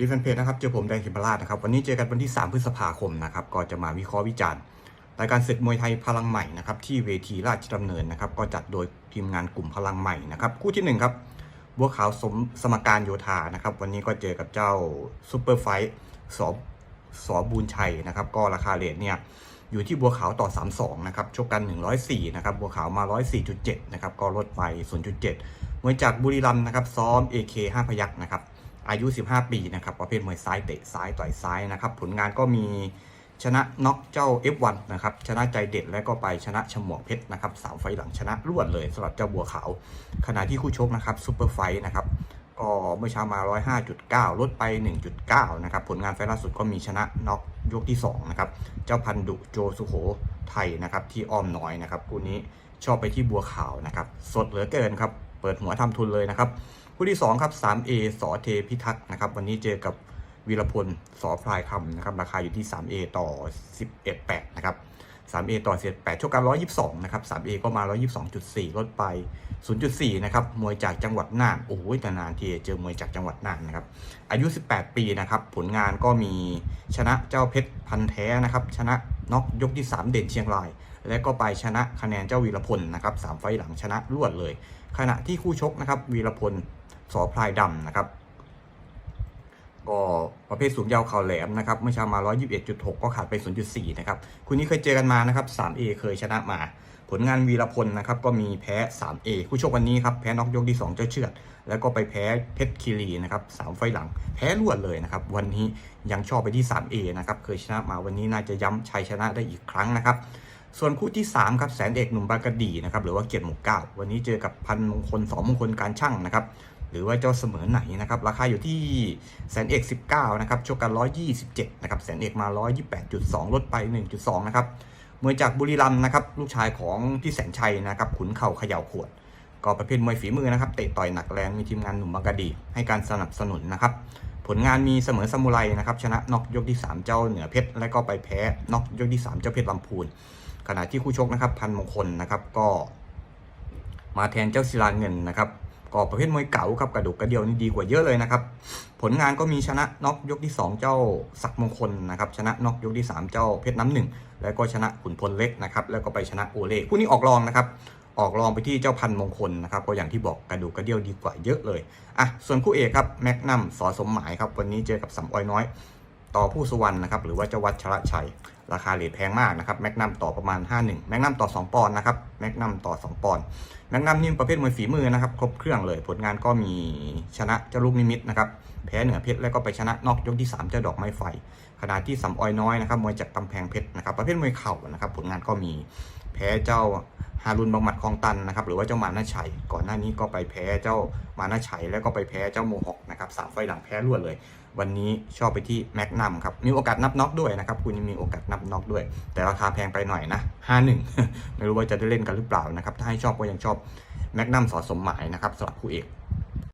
ดีแฟนเพจนะครับ เจอผมแดงขิมพราชนะครับ วันนี้เจอกันวันที่ 3 พฤษภาคมนะครับ ก็จะมาวิเคราะห์วิจารณ์รายการศึกมวยไทยพลังใหม่นะครับ ที่เวทีราชดำเนินนะครับ ก็จัดโดยทีมงานกลุ่มพลังใหม่นะครับ คู่ที่หนึ่งครับ บัวขาวสมสมการโยธานะครับ วันนี้ก็เจอกับเจ้าซูเปอร์ไฟท์สอสอบูญชัยนะครับ ก็ราคาเลทเนี่ยอยู่ที่บัวขาวต่อ 32 นะครับ ชกกัน 104 นะครับ บัวขาวมา 104.7 นะครับ ก็ลดไป 0.7มวยจากบุรีรัมย์นะครับ ซ้อม AK 5 พยักนะครับ อายุ 15 ปีนะครับประเภทมวยซ้ายเตะซ้ายต่อยซ้ายนะครับผลงานก็มีชนะน็อกเจ้า F1 นะครับชนะใจเด็ดและก็ไปชนะฉมวกเพชรนะครับสามไฟหลังชนะรวดเลยสำหรับเจ้าบัวขาว ขณะที่คู่ชกนะครับซูเปอร์ไฟนะครับก็เมื่อเช้ามา 105.9 ลดไป 1.9 นะครับ ผลงานไฟล์ล่าสุดก็มีชนะน็อกยกที่ 2 นะครับ เจ้าพันดุโจสุโขไทยนะครับ ที่อ้อมน้อยนะครับ คู่นี้ชอบไปที่บัวขาวนะครับ สดเหลือเกินครับ เปิดหัวทำทุนเลยนะครับ คู่ที่ 2 ครับ 3A สอเทพิทักษ์นะครับ วันนี้เจอกับวีรพลสอพลายคำนะครับ ราคาอยู่ที่ 3A ต่อ 11.8 นะครับ 3A ต่อ 11.8ชกกัน 122 นะครับ 3A ก็มา 122.4 ลดไป 0.4 นะครับ มวยจากจังหวัดน่าน โอ้โหแต่นานทีเจอมวยจากจังหวัดน่านนะครับ อายุ 18 ปีนะครับ ผลงานก็มีชนะเจ้าเพชรพันแท้นะครับ ชนะน็อกยกที่ 3 เด่นเชียงราย และก็ไปชนะคะแนนเจ้าวีรพลนะครับสามไฟหลังชนะรวดเลย ขณะที่คู่ชกนะครับ วีรพล สอพลายดำนะครับ ก็ประเภทสูงยาวเข่าแหลมนะครับเมื่อเช้ามา 121.6 ก็ขาดไป 0.4 นะครับคุณนี้เคยเจอกันมานะครับ 3A เคยชนะมา ผลงานวีรพลนะครับก็มีแพ้ 3A คู่ชกวันนี้ครับแพ้น็อกยกที่ 2 เจ้าเชือด แล้วก็ไปแพ้เพชรคีรีนะครับสามไฟล์หลัง แพ้รวดเลยนะครับวันนี้ยังชอบไปที่ 3A นะครับเคยชนะมาวันนี้น่าจะย้ำชัยชนะได้อีกครั้งนะครับ ส่วนคู่ที่ 3 ครับแสนเอกหนุ่มบากะดีนะครับหรือว่าเกียรติหมู่เก้าวันนี้เจอกับพันมงคลสองมงคลการช่างนะครับหรือว่าเจ้าเสมอไหนนะครับราคาอยู่ที่แสนเอก19นะครับชกกัน127นะครับแสนเอกมา 128.2 ลดไป 1.2นะครับมวยจากบุรีรัมย์นะครับลูกชายของพี่แสนชัยนะครับขุนเข่าเขย่าขวด ก็ประเภทมวยฝีมือนะครับเตะต่อยหนักแรงมีทีมงานหนุ่มบางกะดี ให้การสนับสนุนนะครับผลงานมีเสมอซามูไรนะครับชนะน็อกยกที่ 3 เจ้าเหนือเพชรและก็ไปแพ้น็อกยกที่ 3 เจ้าเพชรลำพูน ขณะที่คู่ชกนะครับพันมงคลนะครับก็ มาแทนเจ้าศิลาเงินนะครับก็ประเภทมวยเก่าครับกระดูกกระเดียวนี่ดีกว่าเยอะเลยนะครับ ผลงานก็มีชนะน็อกยกที่ 2 เจ้าศักดิ์มงคลนะครับชนะน็อกยกที่ 3 เจ้าเพชรน้ำหนึ่งแล้วก็ชนะขุนพลเล็กนะครับแล้วก็ไปชนะโอเล่คู่นี้ออกรองนะครับออกรองไปที่เจ้าพันมงคลนะครับก็อย่างที่บอกกระดูกกระเดียวดีกว่าเยอะเลยอะส่วนคู่เอกครับแม็กนัมสอสมหมายครับวันนี้เจอกับสำออยน้อย ต่อผู้สุวรรณนะครับหรือว่าเจ้าวัดชระชัย ราคาเลทแพงมากนะครับแมกนัมต่อประมาณ 51 แมกนัมต่อ 2 ปอนด์นะครับแมกนัมต่อ 2 ปอนด์แมกนัมนี่ประเภทมวยฝีมือนะครับครบเครื่องเลย ผลงานก็มีชนะเจ้าลูกนิมิตนะครับแพ้เหนือเพชรแล้วก็ไปชนะนอกยกที่ 3 เจ้าดอกไม้ไฟขณะที่สำออยน้อยนะครับมวยจากกำแพงเพชรนะครับประเภทมวยเข่านะครับผลงานก็มีแพ้เจ้า ฮารุนบังหมัดคลองตันนะครับหรือว่าเจ้ามานาชัย ก่อนหน้านี้ก็ไปแพ้เจ้ามานาชัย แล้วก็ไปแพ้เจ้าโมฮอกนะครับสามไฟล์หลังแพ้รวดเลย วันนี้ชอบไปที่แมกนัมครับมีโอกาสนับน็อกด้วยนะครับคุณมีโอกาสนับน็อกด้วย แต่ราคาแพงไปหน่อยนะห้าหนึ่งไม่รู้ว่าจะได้เล่นกันหรือเปล่านะครับถ้าให้ชอบก็ยังชอบแมกนัมสอสมหมายนะครับสำหรับคู่เอก